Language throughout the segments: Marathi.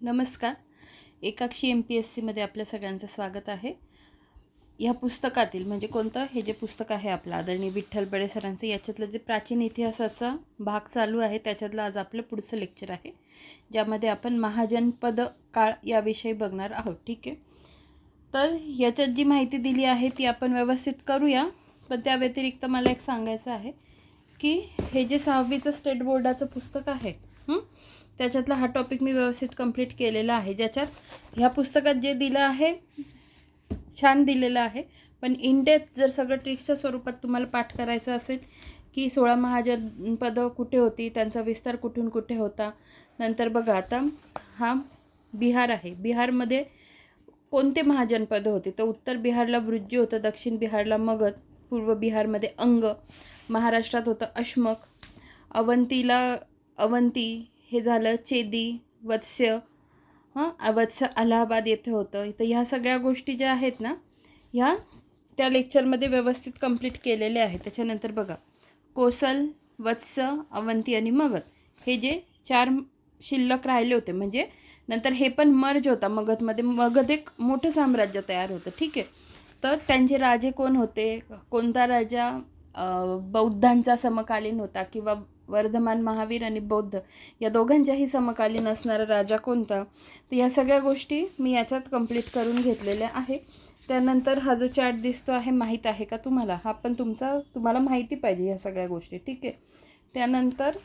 नमस्कार. एकाक्षी एम पी एस सीमध्ये आपल्या सगळ्यांचं स्वागत आहे. ह्या पुस्तकातील म्हणजे कोणतं हे जे पुस्तक आहे आपलं आदरणीय विठ्ठल बडे सरांचं याच्यातलं जे प्राचीन इतिहासाचा भाग चालू आहे त्याच्यातलं आज आपलं पुढचं लेक्चर आहे ज्यामध्ये आपण महाजनपद काळ याविषयी बघणार आहोत. ठीक आहे? तर याच्यात जी माहिती दिली आहे ती आपण व्यवस्थित करूया. पण त्या व्यतिरिक्त मला एक सांगायचं आहे की हे जे सहावीचं स्टेट बोर्डाचं पुस्तक आहे हं? त्याच्यातला हा टॉपिक मी व्यवस्थित कंप्लीट केलेला आहे. ज्याच्यात ह्या पुस्तकात जे दिलं आहे छान दिलेलं आहे. पण इनडेप्थ जर सगळं ट्रिक्सच्या स्वरूपात तुम्हाला पाठ करायचं असेल की सोळा महाजन पदं कुठे होती त्यांचा विस्तार कुठून कुठे होता नंतर बघा आता हा बिहार आहे. बिहारमध्ये कोणते महाजनपद होते? तर उत्तर बिहारला वृज्य होतं दक्षिण बिहारला मगध पूर्व बिहारमध्ये अंग महाराष्ट्रात होतं अश्मक अवंतीला अवंती हे झालं चेदी वत्स्य. हां वत्स्य अलाहाबाद येथे होतं. इथं ह्या सगळ्या गोष्टी ज्या आहेत ना ह्या त्या लेक्चरमध्ये व्यवस्थित कंप्लीट केलेल्या आहेत. त्याच्यानंतर बघा कोसल वत्स अवंती आणि मगध. हे जे चार शिल्लक राहिले होते म्हणजे नंतर हे पण मर्ज होता मगधमध्ये. मगध एक मोठं साम्राज्य तयार होतं ठीक आहे. तर त्यांचे राजे कोण होते? कोणता राजा बौद्धांचा समकालीन होता किंवा वर्धमान महावीर आणि बौद्ध या दोघांच्याही समकालीन असणारा राजा कोणता? तर या सगळ्या गोष्टी मी याच्यात कंप्लीट करून घेतलेल्या आहे त्यानंतर हा जो चार्ट दिसतो आहे माहीत आहे का तुम्हाला? हा पण तुमचा तुम्हाला माहिती पाहिजे ह्या सगळ्या गोष्टी ठीक आहे? त्यानंतर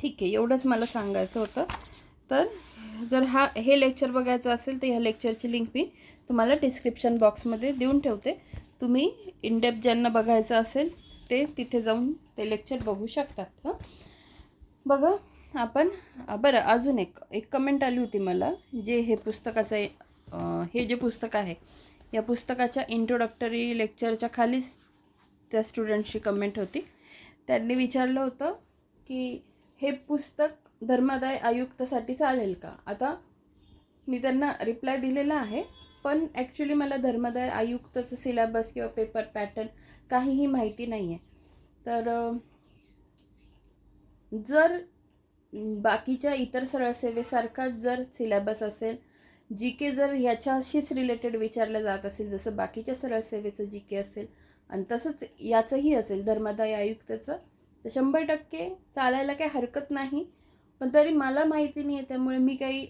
ठीक आहे एवढंच मला सांगायचं होतं. तर जर हा हे लेक्चर बघायचं असेल तर ह्या लेक्चरची लिंक मी तुम्हाला डिस्क्रिप्शन बॉक्समध्ये देऊन ठेवते. तुम्ही इनडेप ज्यांना बघायचं असेल ते तिथे जाऊन ते लेक्चर बघू शकतात हं. बघा आपण बरं अजून एक एक कमेंट आली होती मला जे हे पुस्तकाचं हे जे पुस्तक आहे या पुस्तकाच्या इंट्रोडक्टरी लेक्चरच्या खालीच त्या स्टुडंटची कमेंट होती. त्यांनी विचारलं होतं की हे पुस्तक धर्मादाय आयुक्तासाठी चालेल का? आता मी त्यांना रिप्लाय दिलेला आहे. पण ॲक्च्युली मला धर्मादाय आयुक्तचं सिलेबस किंवा पेपर पॅटर्न काहीही माहिती नाही आहे तर जर बाकीच्या इतर सरळसेवेसारखा जर सिलेबस असेल जी के जर ह्याच्याशीच रिलेटेड विचारलं जात असेल जसं बाकीच्या सरळसेवेचं जी के असेल आणि तसंच याचंही असेल धर्मादाय आयुक्ताचं तर शंभर टक्के चालायला काही हरकत नाही. पण तरी मला माहिती नाही आहे त्यामुळे मी काही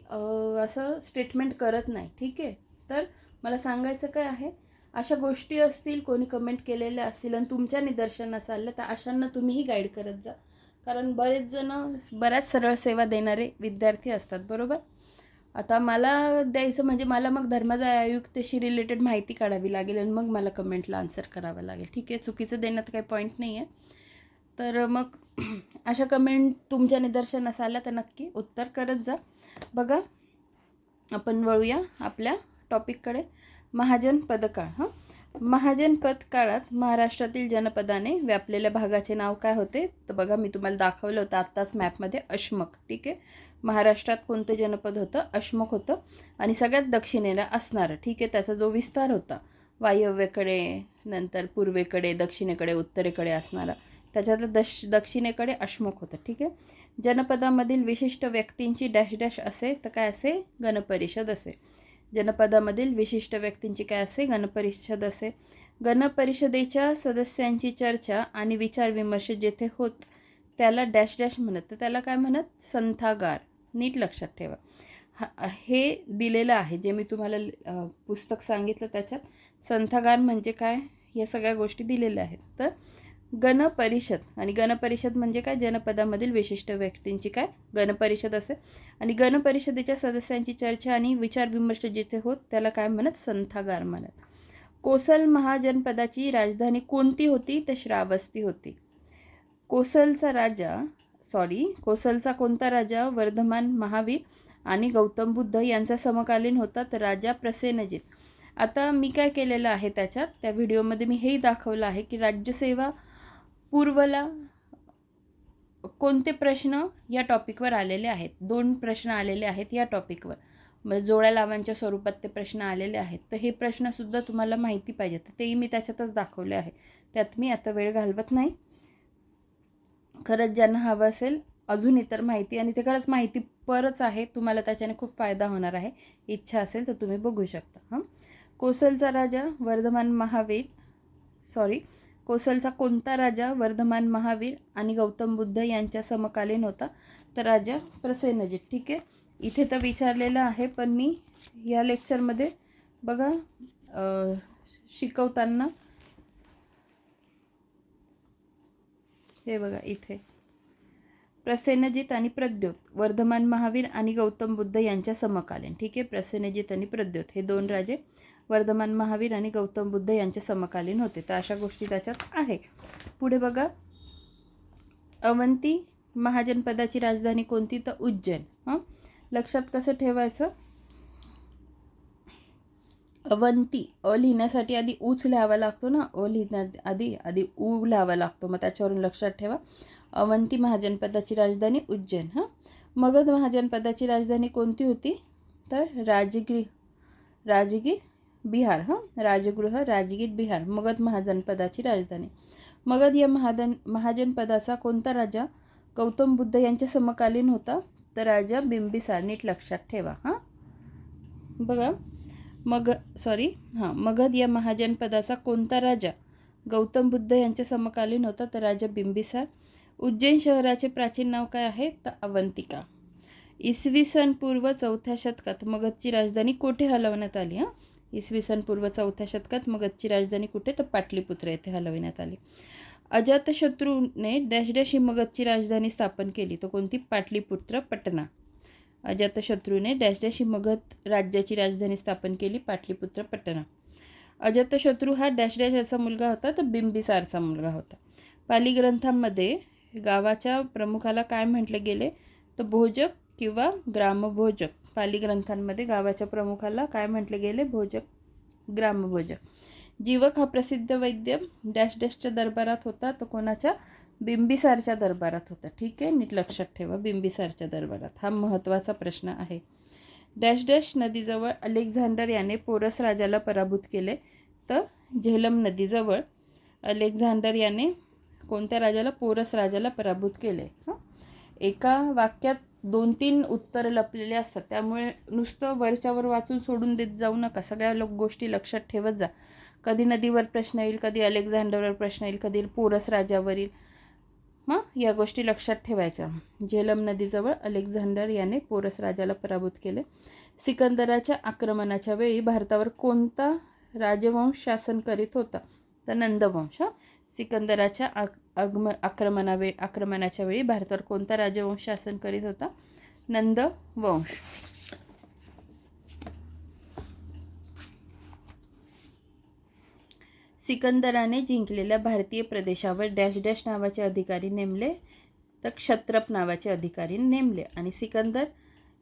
असं स्टेटमेंट करत नाही. ठीक आहे? तर मला सांगायचं काय आहे? अशा गोष्टी असतील कोणी कमेंट केलेल्या असतील आणि तुमच्या निदर्शनास आल्या तर अशांना तुम्हीही गाईड करत जा. कारण बरेच जण बऱ्याच सरळ सेवा देणारे विद्यार्थी असतात बरोबर? आता मला द्यायचं म्हणजे मला मग धर्मादाय आयुक्तशी रिलेटेड माहिती काढावी लागेल आणि मग मला कमेंटला आन्सर करावं लागेल. ठीक आहे? चुकीचं देण्यात काही पॉईंट नाही आहे. तर मग अशा कमेंट तुमच्या निदर्शनास आल्या तर नक्की उत्तर करत जा. बघा आपण वळूया आपल्या टॉपिककडे. महाजन पदकाळ हां? महाजन पद काळात महाराष्ट्रातील जनपदाने व्यापलेल्या भागाचे नाव काय होते? तर बघा मी तुम्हाला दाखवलं होतं आत्ताच मॅपमध्ये अश्मक ठीक आहे? महाराष्ट्रात कोणतं जनपद होतं? अश्मक होतं. आणि सगळ्यात दक्षिणेला असणारं ठीक आहे? त्याचा जो विस्तार होता वायव्येकडे नंतर पूर्वेकडे दक्षिणेकडे उत्तरेकडे असणारा त्याच्यातलं दश दक्षिणेकडे अश्मक होतं ठीक आहे? जनपदामधील विशिष्ट व्यक्तींची डॅश डॅश असे तर काय असे? गणपरिषद असे. जनपदामधील विशिष्ट व्यक्तींची काय असे? गणपरिषद असे. गणपरिषदेच्या सदस्यांची चर्चा आणि विचारविमर्श जेथे होत त्याला डॅश डॅश म्हणत. तर त्याला काय म्हणत? संथागार. नीट लक्षात ठेवा. हा हे दिलेलं आहे जे मी तुम्हाला पुस्तक सांगितलं त्याच्यात. संथागार म्हणजे काय? या सगळ्या गोष्टी दिलेल्या आहेत. तर गणपरिषद. आणि गणपरिषद म्हणजे काय? जनपदामधील विशिष्ट व्यक्तींची काय? गणपरिषद असे. आणि गणपरिषदेच्या सदस्यांची चर्चा आणि विचारविमर्श जिथे होत त्याला काय म्हणत? संथागार म्हणत. कोसल महाजनपदाची राजधानी कोणती होती? तर श्रावस्ती होती. कोसलचा राजा सॉरी कोसलचा कोणता राजा? वर्धमान महावीर आणि गौतम बुद्ध यांचा समकालीन होता तर राजा प्रसेनजित. आता मी काय केलेलं आहे त्याच्यात? त्या व्हिडिओमध्ये मी हेही दाखवलं आहे की राज्यसेवा पूर्वला कोणते प्रश्न या टॉपिकवर आलेले आहेत? दोन प्रश्न आलेले आहेत या टॉपिकवर. म्हणजे जोड्या लावांच्या स्वरूपात ते प्रश्न आलेले आहेत. तर हे प्रश्नसुद्धा तुम्हाला माहिती पाहिजे. तर तेही मी त्याच्यातच दाखवले आहे. त्यात मी आता वेळ घालवत नाही. खरंच ज्यांना हवं असेल अजून इतर माहिती आणि ते खरंच माहिती परच आहे तुम्हाला त्याच्याने खूप फायदा होणार आहे. इच्छा असेल तर तुम्ही बघू शकता. हां? कोसलचा राजा वर्धमान महावीर सॉरी कोसलचा कोणता राजा वर्धमान महावीर आणि गौतम बुद्ध यांच्या समकालीन होता? तर राजा प्रसेनजित ठीक आहे. इथे तर विचारलेलं आहे पण मी या लेक्चरमध्ये बघा शिकवताना हे बघा इथे. प्रसेनजित आणि प्रद्योत वर्धमान महावीर आणि गौतम बुद्ध यांच्या समकालीन. ठीक आहे. प्रसेनजित आणि प्रद्योत हे दोन राजे. वर्धमान महावीर आणि गौतम बुद्ध यांचे समकालीन होते. तर अशा गोष्टी त्याच्यात आहे. पुढे बघा. अवंती महाजनपदाची राजधानी कोणती? तर उज्जैन. हां? लक्षात कसं ठेवायचं? अवंती अ लिहिण्यासाठी आधी ऊच लिहावा लागतो ना? अ लिहिण्या आधी आधी ऊ लिहावा लागतो. मग त्याच्यावरून लक्षात ठेवा. अवंती महाजनपदाची राजधानी उज्जैन. हां? मगध महाजनपदाची राजधानी कोणती होती? तर राजगिरी राजगीर बिहार हां? राजगृह राजगीर बिहार मगध महाजनपदाची राजधानी. मगध या महादन महाजनपदाचा कोणता राजा? गौतम बुद्ध यांच्या समकालीन होता. तर राजा बिंबिसार नीट लक्षात ठेवा हां? बघा. मग सॉरी हां मगध या महाजनपदाचा कोणता राजा? गौतम बुद्ध यांच्या समकालीन होता. तर राजा बिंबिसार. उज्जैन शहराचे प्राचीन नाव काय आहे? तर अवंतिका. इसवी सन पूर्व चौथ्या शतकात मगधची राजधानी कोठे हलवण्यात आली हां? इसवी सन पूर्व चौथ्या शतकात मगधची राजधानी कुठे तर पाटलीपुत्र येथे हलविण्यात आली. अजातशत्रूने डॅश डॅश ही मगधची राजधानी स्थापन केली. तर कोणती? पाटलीपुत्र पटना. अजातशत्रूने डॅश डॅश ही मगध राज्याची राजधानी स्थापन केली. पाटलीपुत्र पटना. अजातशत्रू हा डॅश डॅश याचा मुलगा होता तर बिंबिसारचा मुलगा होता. पाली ग्रंथांमध्ये गावाच्या प्रमुखाला काय म्हटले गेले? तर भोजक किंवा ग्रामभोजक. पाली ग्रंथांमध्ये गावाच्या प्रमुखाला काय म्हटले गेले? भोजक ग्रामभोजक. जीवक हा प्रसिद्ध वैद्य. डॅश डॅशच्या दरबारात होता. तो कोणाच्या? बिंबिसारच्या दरबारात होता. ठीक आहे नीट लक्षात ठेवा. बिंबिसारच्या दरबारात. हा महत्त्वाचा प्रश्न आहे. डॅश डॅश नदीजवळ अलेक्झांडर याने पोरस राजाला पराभूत केले. तर झेलम नदीजवळ अलेक्झांडर याने कोणत्या राजाला? पोरस राजाला पराभूत केले. हां? एका वाक्यात दोन तीन उत्तरं लपलेले असतात. त्यामुळे नुसतं वरच्यावर वाचून सोडून देत जाऊ नका. सगळ्या लोक गोष्टी लक्षात ठेवत जा. कधी नदीवर प्रश्न येईल कधी अलेक्झांडरवर प्रश्न येईल कधी पोरस राजावरील हां? या गोष्टी लक्षात ठेवायच्या. झेलम नदीजवळ अलेक्झांडर याने पोरस राजाला पराभूत केले. सिकंदराच्या आक्रमणाच्या वेळी भारतावर कोणता राजवंश शासन करीत होता? तर नंदवंश सिकंदराच्या आक आगम आक्रमणावे आक्रमणाच्या वेळी भारतावर कोणता राजवंश शासन करीत होता? नंद वंश. सिकंदराने जिंकलेल्या भारतीय प्रदेशावर डॅश डॅश नावाचे अधिकारी नेमले तर क्षत्रप नावाचे अधिकारी नेमले. आणि सिकंदर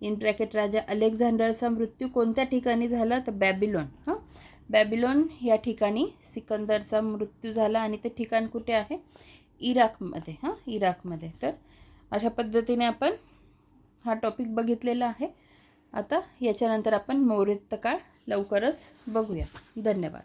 इन ब्रॅकेट राजा अलेक्झांडरचा मृत्यू कोणत्या ठिकाणी झाला? तर बॅबिलॉन. हां? बॅबिलॉन या ठिकाणी सिकंदरचा मृत्यू झाला. आणि ते ठिकाण कुठे आहे? इराकमध्ये हां इराकमध्ये. तर अशा पद्धतीने आपण हा टॉपिक बघितलेला आहे. आता याच्यानंतर आपण मौर्यत काळ लवकरच बघूया. धन्यवाद.